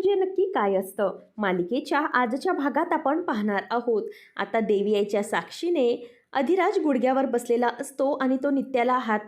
म्हणजे नक्की काय असतं? मालिकेच्या आजच्या भागात आपण पाहणार आहोत. आता देवी आईच्या साक्षीने अधिराज गुडघ्यावर बसलेला असतो आणि तो नित्याला हात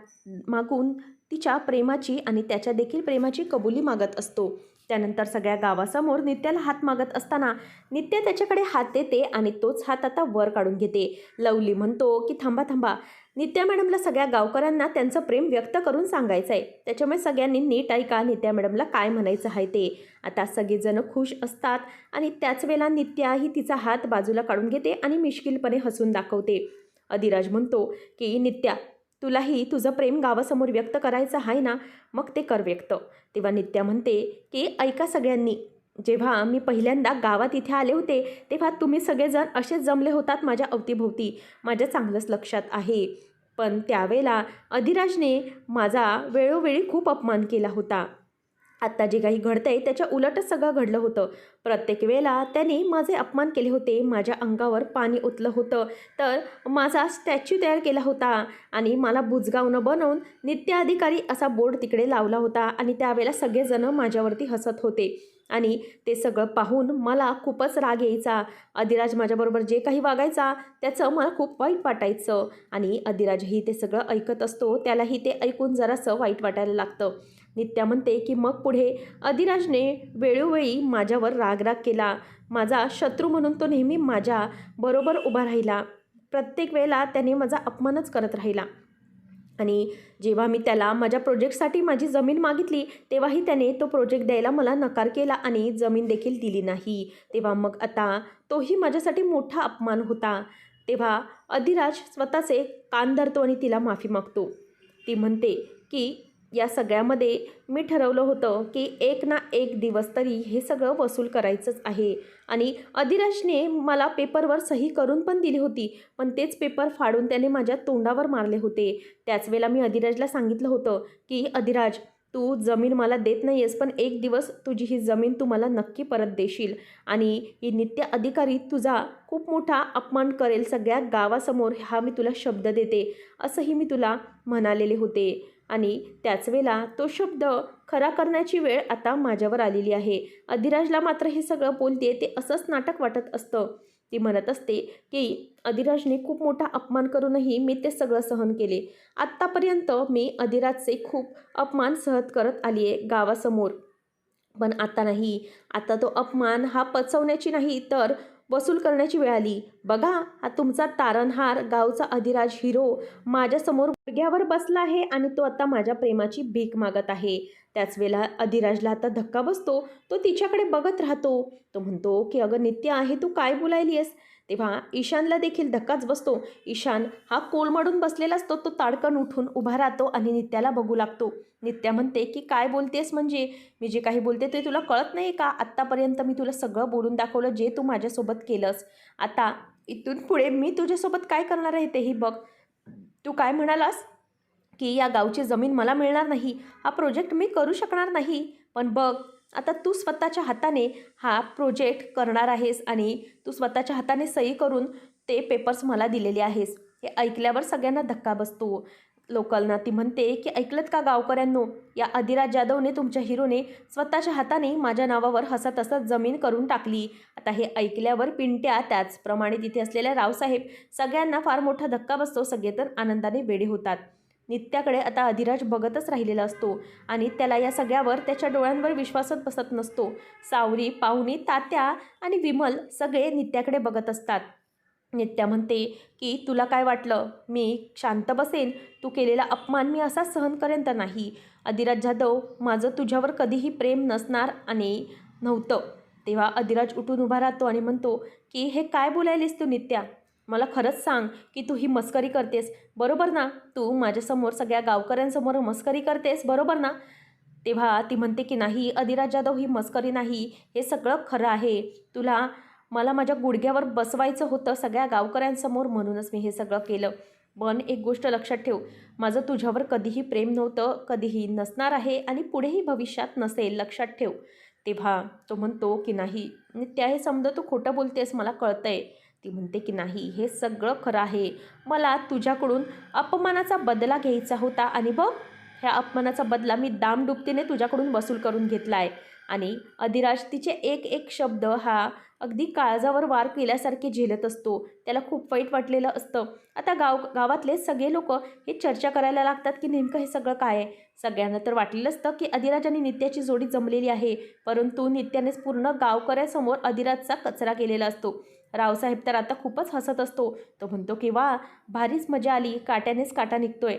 मागून तिच्या प्रेमाची आणि त्याच्या देखील प्रेमाची कबुली मागत असतो. त्यानंतर सगळ्या गावासमोर नित्याला हात मागत असताना नित्या त्याच्याकडे हात देते आणि तोच हात आता वर काढून घेते. लवली म्हणतो की थांबा थांबा. नित्या मॅडमला सगळ्या गावकऱ्यांना त्यांचं प्रेम व्यक्त करून सांगायचं आहे त्याच्यामुळे सगळ्यांनी नीट ऐका नित्या मॅडमला काय म्हणायचं आहे ते. आता सगळेजण खुश असतात आणि त्याच वेळेला नित्या ही तिचा हात बाजूला काढून घेते आणि मिश्किलपणे हसून दाखवते. अधिराज म्हणतो की नित्या तुलाही तुझं प्रेम गावासमोर व्यक्त करायचं आहे ना? मग ते कर व्यक्त. तेव्हा नित्या म्हणते की ऐका सगळ्यांनी जेव्हा मी पहिल्यांदा गावात इथे आले होते तेव्हा तुम्ही सगळेजण असेच जमले होतात माझ्या अवतीभोवती. माझ्या चांगलंच लक्षात आहे. पण त्यावेळेला अधिराजने माझा वेळोवेळी खूप अपमान केला होता. आत्ता जे काही घडतंय त्याच्या उलटच सगळं घडलं होतं. प्रत्येक वेळेला त्याने माझे अपमान केले होते. माझ्या अंगावर पाणी ओतलं होतं. तर माझा स्टॅच्यू तयार केला होता आणि मला बुजगावनं बनवून नित्याधिकारी असा बोर्ड तिकडे लावला होता आणि त्यावेळेला सगळेजणं माझ्यावरती हसत होते. आणि ते सगळं पाहून मला खूपच राग यायचा. अधिराज माझ्याबरोबर जे काही वागायचा त्याचं मला खूप वाईट वाटायचं. आणि अधिराजही ते सगळं ऐकत असतो त्यालाही ते ऐकून जरासं वाईट वाटायला लागतं. नित्या म्हणते की मग पुढे अधिराजने वेळोवेळी माझ्यावर रागराग केला. माझा शत्रू म्हणून तो नेहमी माझ्या बरोबर उभा राहिला. प्रत्येक वेळेला त्याने माझा अपमानच करत राहिला. आणि जेव्हा मी त्याला माझ्या प्रोजेक्टसाठी माझी जमीन मागितली तेव्हाही त्याने तो प्रोजेक्ट द्यायला मला नकार केला आणि जमीन देखील दिली नाही. तेव्हा मग आता तोही माझ्यासाठी मोठा अपमान होता. तेव्हा अधिराज स्वतःचे कान धरतो आणि तिला माफी मागतो. ती म्हणते की या सगळ्यामध्ये मी ठरवलं होतं की एक ना एक दिवस तरी हे सगळं वसूल करायचंच आहे. आणि अधिराजने मला पेपरवर सही करून पण दिली होती पण तेच पेपर फाडून त्याने माझ्या तोंडावर मारले होते. त्याच वेळेला मी अधिराजला सांगितलं होतं की अधिराज तू जमीन मला देत नाही आहेस पण एक दिवस तुझी ही जमीन तू मला नक्की परत देशील. आणि ही नित्य अधिकारी तुझा खूप मोठा अपमान करेल सगळ्या गावासमोर हा मी तुला शब्द देते असंही मी तुला म्हणालेले होते. आणि त्याच वेळेला तो शब्द खरा करण्याची वेळ आता माझ्यावर आलेली आहे. अधिराजला मात्र हे सगळं बोलते ते असंच नाटक वाटत असतं. ती म्हणत असते की अधिराजने खूप मोठा अपमान करूनही मी ते सगळं सहन केले. आत्तापर्यंत मी अधिराजचे खूप अपमान सहत करत आली आहे गावासमोर. पण आता नाही. आता तो अपमान हा पचवण्याची नाही तर वसूल करण्याची वेळ आली. बघा हा तुमचा तारणहार गावचा अधिराज हिरो माझ्यासमोर गुडघ्यावर बसला आहे आणि तो आता माझ्या प्रेमाची भीक मागत आहे. त्याच वेळेला अधिराजला आता धक्का बसतो. तो तिच्याकडे बघत राहतो. तो म्हणतो की अगं नित्य आहे तू काय बोलायली आहेस तेव्हा ईशानला देखील धक्काच बसतो. ईशान हा कोलमडून बसलेला असतो. तो ताडकन उठून उभा राहतो आणि नित्याला बघू लागतो. नित्या म्हणते की काय बोलतेस म्हणजे? मी जे काही बोलते ते तुला कळत नाही का? आत्तापर्यंत मी तुला सगळं बोलून दाखवलं जे तू माझ्यासोबत केलंस. आता इथून पुढे मी तुझ्यासोबत काय करणार आहे तेही बघ. तू काय म्हणालास? की या गावची जमीन मला मिळणार नाही. हा प्रोजेक्ट मी करू शकणार नाही. पण बघ आता तू स्वतःच्या हाताने हा प्रोजेक्ट करणार आहेस आणि तू स्वतःच्या हाताने सही करून ते पेपर्स मला दिलेले आहेस. हे ऐकल्यावर सगळ्यांना धक्का बसतो. लोकलना ती म्हणते की ऐकलत का गावकऱ्यांनो? या अधिराज जाधवने तुमच्या हिरोने स्वतःच्या हाताने माझ्या नावावर हसत हसत जमीन करून टाकली. आता हे ऐकल्यावर पिंट्या त्याचप्रमाणे तिथे असलेल्या रावसाहेब सगळ्यांना फार मोठा धक्का बसतो. सगळेजण आनंदाने वेडे होतात. नित्याकडे आता अधिराज बघतच राहिलेला असतो आणि त्याला या सगळ्यावर त्याच्या डोळ्यांवर विश्वासच बसत नसतो. सावरी पाहुणी तात्या आणि विमल सगळे नित्याकडे बघत असतात. नित्या म्हणते की तुला काय वाटलं? मी शांत बसेन? तू केलेला अपमान मी असा सहन करेन तर नाही. अधिराज जाधव माझं तुझ्यावर कधीही प्रेम नसणार आणि नव्हतं. तेव्हा अधिराज उठून उभा राहतो आणि म्हणतो की हे काय बोलायलीस तू नित्या? मला खरंच सांग की तू ही मस्करी करतेस. बरोबर ना? तू माझ्यासमोर सगळ्या गावकऱ्यांसमोर मस्करी करतेस बरोबर ना? तेव्हा ती म्हणते की नाही अधिराज जाधव ही मस्करी नाही हे सगळं खरं आहे. तुला मला माझ्या गुडघ्यावर बसवायचं होतं सगळ्या गावकऱ्यांसमोर म्हणूनच मी हे सगळं केलं. पण एक गोष्ट लक्षात ठेव माझं तुझ्यावर कधीही प्रेम नव्हतं कधीही नसणार आहे आणि पुढेही भविष्यात नसेल लक्षात ठेव. तेव्हा तो म्हणतो की नाही त्या हे समजा तू खोटं बोलतेस मला कळतंय. ती म्हणते की नाही हे सगळं खरं आहे. मला तुझ्याकडून अपमानाचा बदला घ्यायचा होता आणि बघ ह्या अपमानाचा बदला मी दामडुबतीने तुझ्याकडून वसूल करून घेतला आहे आणि अधिराज तिचे एक एक शब्द हा अगदी काळजावर वार केल्यासारखे झेलत असतो. त्याला खूप वाईट वाटलेलं असतं. आता गाव गावातले सगळे लोक हे चर्चा करायला लागतात की नेमकं हे सगळं काय आहे? सगळ्यांना तर वाटलेलं असतं की अधिराज आणि नित्याची जोडी जमलेली आहे. परंतु नित्यानेच पूर्ण गावकऱ्यासमोर अधिराजचा कचरा केलेला असतो. रावसाहेब तर आता खूपच हसत असतो. तो म्हणतो की वा भारीच मजा आली. काट्यानेच काटा निघतोय.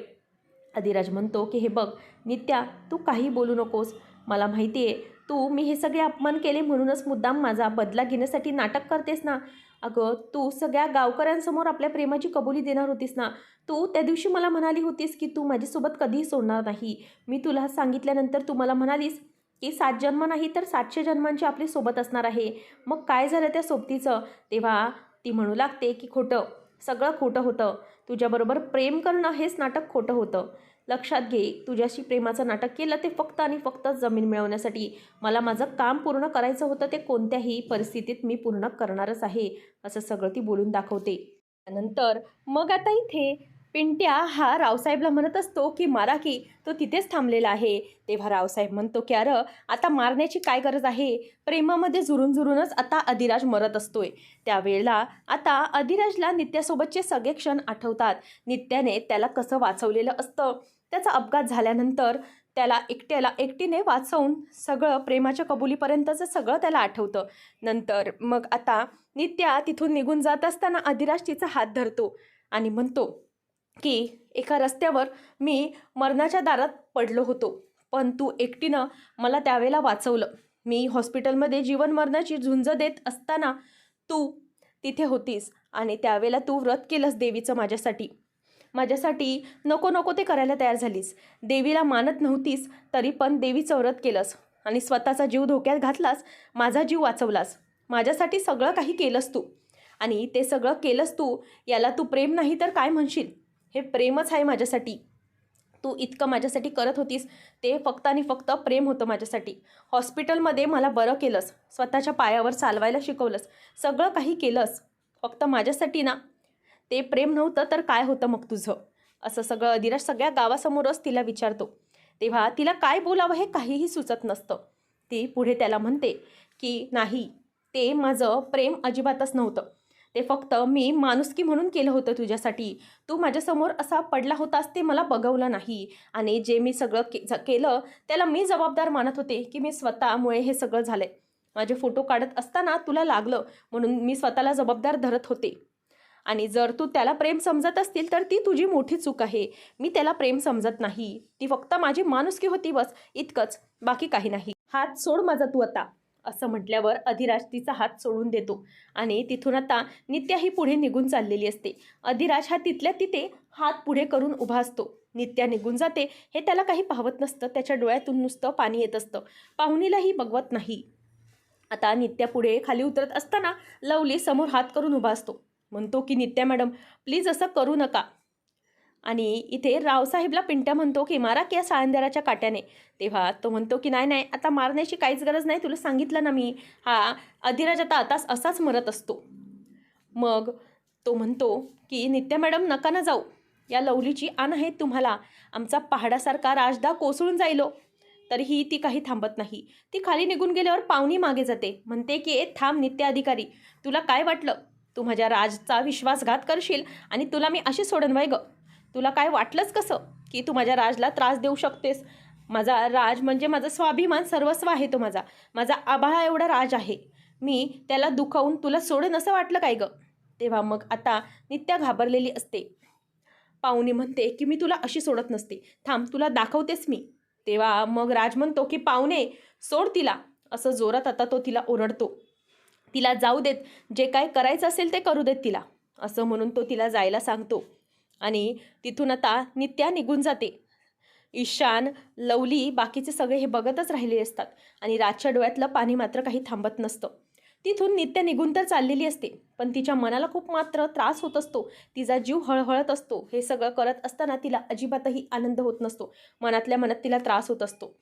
अधिराज म्हणतो की हे बघ नित्या तू काही बोलू नकोस. मला माहिती आहे तू मी हे सगळे अपमान केले म्हणूनच मुद्दाम माझा बदला घेण्यासाठी नाटक करतेस ना. अगं तू सगळ्या गावकऱ्यांसमोर आपल्या प्रेमाची कबुली देणार होतीस ना. तू त्या दिवशी मला म्हणाली होतीस की तू माझ्यासोबत कधीही सोडणार नाही. मी तुला सांगितल्यानंतर तू मला म्हणालीस की सात जन्म नाही तर सातशे जन्मांची आपली सोबत असणार आहे. मग काय झालं त्या सोबतीचं? तेव्हा ती म्हणू लागते की खोटं सगळं खोटं होतं. तुझ्याबरोबर प्रेम करणं हेच नाटक खोटं होतं. लक्षात घे तुझ्याशी प्रेमाचं नाटक केलं ते फक्त आणि फक्त जमीन मिळवण्यासाठी. मला माझं काम पूर्ण करायचं होतं ते कोणत्याही परिस्थितीत मी पूर्ण करणारच आहे असं सगळं ती बोलून दाखवते. त्यानंतर मग आता इथे पिंट्या हा रावसाहेबला म्हणत असतो की मारा की तो तिथेच थांबलेला आहे. तेव्हा रावसाहेब म्हणतो की अरं आता मारण्याची काय गरज आहे? प्रेमामध्ये झुरून झुरूनच आता अधिराज मरत असतोय. त्यावेळेला आता अधिराजला नित्यासोबतचे सगळे क्षण आठवतात. नित्याने त्याला कसं वाचवलेलं असतं त्याचा अपघात झाल्यानंतर त्याला एकट्याला एकटीने वाचवून सगळं प्रेमाच्या कबुलीपर्यंतचं सगळं त्याला आठवतं. नंतर मग आता नित्या तिथून निघून जात असताना अधिराज तिचा हात धरतो आणि म्हणतो की एका रस्त्यावर मी मरणाच्या दारात पडलो होतो. पण तू एकटीनं मला त्यावेळेला वाचवलं. मी हॉस्पिटलमध्ये जीवन मरणाची झुंज देत असताना तू तिथे होतीस आणि त्यावेळेला तू व्रत केलंस देवीचं माझ्यासाठी. माझ्यासाठी नको नको ते करायला तयार झालीस. देवीला मानत नव्हतीस तरी पण देवीचं व्रत केलंस आणि स्वतःचा जीव धोक्यात घातलास माझा जीव वाचवलास. माझ्यासाठी सगळं काही केलंस तू आणि ते सगळं केलंस तू याला तू प्रेम नाही तर काय म्हणशील? हे प्रेमच आहे माझ्यासाठी. तू इतकं माझ्यासाठी करत होतीस ते फक्त आणि फक्त प्रेम होतं माझ्यासाठी. हॉस्पिटलमध्ये मला बरं केलंस स्वतःच्या पायावर चालवायला शिकवलंस सगळं काही केलंस फक्त माझ्यासाठी ना. ते प्रेम नव्हतं तर काय होतं मग तुझं? असं सगळं अधिराज सगळ्या गावासमोरच तिला विचारतो. तेव्हा तिला काय बोलावं हे काहीही सुचत नसतं. ती पुढे त्याला म्हणते की नाही ते माझं प्रेम अजिबातच नव्हतं. ते फक्त मी माणुसकी म्हणून केलं होतं तुझ्यासाठी. तू माझ्यासमोर असा पडला होतास ते मला बघवलं नाही. आणि जे मी सगळं के केलं त्याला मी जबाबदार मानत होते की मी स्वतःमुळे हे सगळं झालं माझे फोटो काढत असताना तुला लागलं म्हणून मी स्वतःला जबाबदार धरत होते. आणि जर तू त्याला प्रेम समजत असतील तर ती तुझी मोठी चूक आहे. मी त्याला प्रेम समजत नाही. ती फक्त माझी माणुसकी होती बस इतकंच. बाकी काही नाही. हात सोड माझा तू आता. असं म्हटल्यावर अधिराज तिचा हात सोडून देतो. आणि तिथून आता नित्या ही पुढे निघून चाललेली असते. अधिराज हा तिथल्या तिथे हात पुढे करून उभा असतो. नित्या निघून जाते. हे त्याला काही पाहवत नसतं. त्याच्या डोळ्यातून नुसतं पाणी येत असतं. पाहुणीलाही बघवत नाही. आता नित्या पुढे खाली उतरत असताना लवली समोर हात करून उभा असतो. म्हणतो की नित्या मॅडम प्लीज असं करू नका. आणि इथे रावसाहेबला पिंट्या म्हणतो की मारा की या साळंदराच्या काट्याने. तेव्हा तो म्हणतो की नाही नाही आता मारण्याची काहीच गरज नाही तुला सांगितलं ना मी. हा अधिराज आता आताच असाच मरत असतो. मग तो म्हणतो की नित्या मॅडम नका ना जाऊ. या लवलीची आण आहे तुम्हाला. आमचा पहाडासारखा राजदा कोसळून जाईलो तरीही ती काही थांबत नाही. ती खाली निघून गेल्यावर पाहुणी मागे जाते. म्हणते की ए थांब नित्य अधिकारी. तुला काय वाटलं? तू माझ्या राजचा विश्वासघात करशील आणि तुला मी अशी सोडन वय ग. तुला काय वाटलंच कसं की तू माझ्या राजला त्रास देऊ शकतेस? माझा राज म्हणजे माझा स्वाभिमान सर्वस्व आहे तो माझा. माझा आभाळा एवढा राज आहे. मी त्याला दुखावून तुला सोडेन असं वाटलं काय गं? तेव्हा मग आता नित्या घाबरलेली असते. पाहुणी म्हणते की मी तुला अशी सोडत नसते. थांब तुला दाखवतेस मी. तेव्हा मग राज म्हणतो की पाहुणे सोड तिला. असं जोरात आता तो तिला ओरडतो. तिला जाऊ देत. जे काय करायचं असेल ते करू देत तिला. असं म्हणून तो तिला जायला सांगतो. आणि तिथून आता नित्या निघून जाते. ईशान लवली बाकीचे सगळे हे बघतच राहिले असतात आणि राजच्या डोळ्यातलं पाणी मात्र काही थांबत नसतं. तिथून नित्य निघून तर चाललेली असते पण तिच्या मनाला खूप मात्र त्रास होत असतो. तिचा जीव हळहळत असतो. हे सगळं करत असताना तिला अजिबातही आनंद होत नसतो. मनातल्या मनात तिला त्रास होत असतो.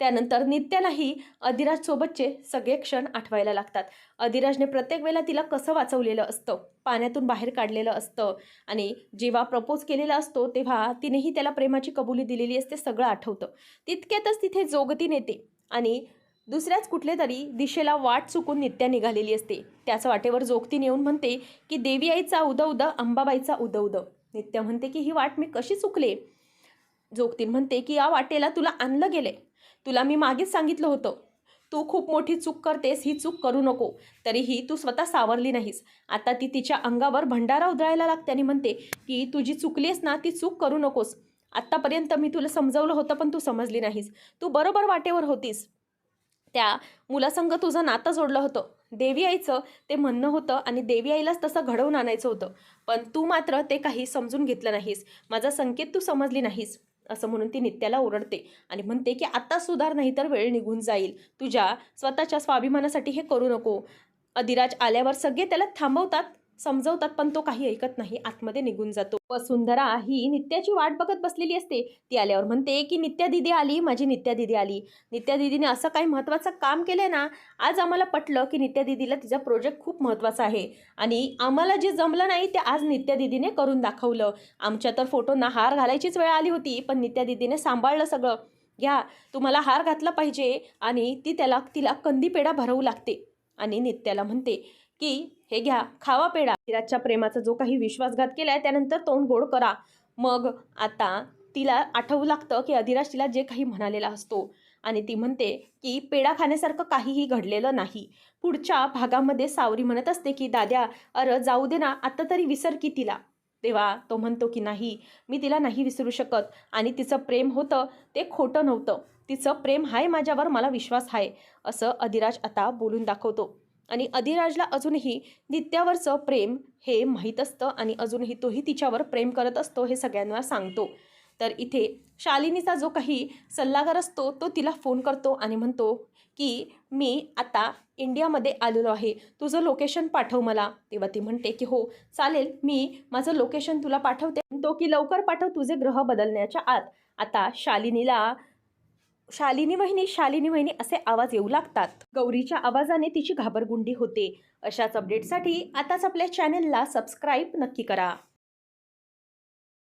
त्यानंतर नित्यालाही अधिराजसोबतचे सगळे क्षण आठवायला लागतात. अधिराजने प्रत्येक वेळेला तिला कसं वाचवलेलं असतं पाण्यातून बाहेर काढलेलं असतं आणि जेव्हा प्रपोज केलेला असतो तेव्हा तिनेही त्याला प्रेमाची कबुली दिलेली असते सगळं आठवतं. तितक्यातच तिथे जोगती नेते आणि दुसऱ्याच कुठल्या तरी दिशेला वाट चुकून नित्या निघालेली असते. त्याच वाटेवर जोगतीन येऊन म्हणते की देवी आईचा उद उद अंबाबाईचा उद उद. नित्या म्हणते की ही वाट मी कशी चुकले? जोगतीन म्हणते की या वाटेला तुला आणलं गेले तुला मी मागेच सांगितलं होतं. तू खूप मोठी चूक करतेस ही चूक करू नको. तरीही तू स्वतः सावरली नाहीस. आता ती तिच्या अंगावर भंडारा उधळायला लागते आणि म्हणते की तुझी चुकलीस ना ती चूक करू नकोस. आत्तापर्यंत मी तुला समजवलं होतं पण तू समजली नाहीस. तू बरोबर वाटेवर होतीस. त्या मुलासंग तुझं नातं जोडलं होतं. देवी आईचं ते म्हणणं होतं आणि देवी आईलाच तसं घडवून आणायचं होतं. पण तू मात्र ते काही समजून घेतलं नाहीस. माझा संकेत तू समजली नाहीस. असं म्हणून ती नित्याला ओरडते आणि म्हणते की आत्ता सुधार नाही तर वेळ निघून जाईल. तुझ्या स्वतःच्या स्वाभिमानासाठी हे करू नको. अधिराज आल्यावर सगळे त्याला थांबवतात. समजवतात पण तो काही ऐकत नाही आतमध्ये निघून जातो. वसुंधरा ही नित्याची वाट बघत बसलेली असते. ती आल्यावर म्हणते की नित्या दिदी आली माझी नित्या दिदी आली. नित्या दिदीने असं काही महत्त्वाचं काम केलं ना आज आम्हाला पटलं की नित्या दिदीला तिचा प्रोजेक्ट खूप महत्त्वाचा आहे. आणि आम्हाला जे जमलं नाही ते आज नित्या दिदीने करून दाखवलं. आमच्या तर फोटोंना हार घालायचीच वेळ आली होती पण नित्या दिदीने सांभाळलं सगळं. घ्या तुम्हाला हार घातला पाहिजे आणि ती त्याला तिला कंदी पेढा भरवू लागते. आणि नित्याला म्हणते की हे घ्या खावा पेढा. विराजच्या प्रेमाचा जो काही विश्वासघात केलाय त्यानंतर तोंड गोड करा. मग आता तिला आठवू लागतं की अधिराज तिला जे काही म्हणालेला असतो. आणि ती म्हणते की पेढा खाण्यासारखं काहीही घडलेलं नाही. पुढच्या भागामध्ये सावरी म्हणत असते की दाद्या अरे जाऊ दे ना आत्ता तरी विसर की तिला. तेव्हा तो म्हणतो की नाही मी तिला नाही विसरू शकत. आणि तिचं प्रेम होतं ते खोटं नव्हतं. तिचं प्रेम आहे माझ्यावर मला विश्वास आहे असं अधिराज आता बोलून दाखवतो. आणि अधिराजला अजूनही नित्यावरचं प्रेम हे माहीत असतं आणि अजूनही तोही तिच्यावर प्रेम करत असतो हे सगळ्यांना सांगतो. तर इथे शालिनीचा जो काही सल्लागार असतो तो तिला फोन करतो आणि म्हणतो की मी आता इंडियामध्ये आलेलो आहे. तुझं लोकेशन पाठव मला. तेव्हा ती म्हणते की हो चालेल. मी माझं लोकेशन तुला पाठवते. तो की लवकर पाठव. तुझे ग्रह बदलण्याच्या आत. आता शालिनीला शालिनी वहिनी शालिनी वहिनी असे आवाज येऊ लागतात. गौरीच्या आवाजाने तिची घाबरगुंडी होते. अशाच अपडेटसाठी आताच आपल्या चॅनलला सबस्क्राईब नक्की करा.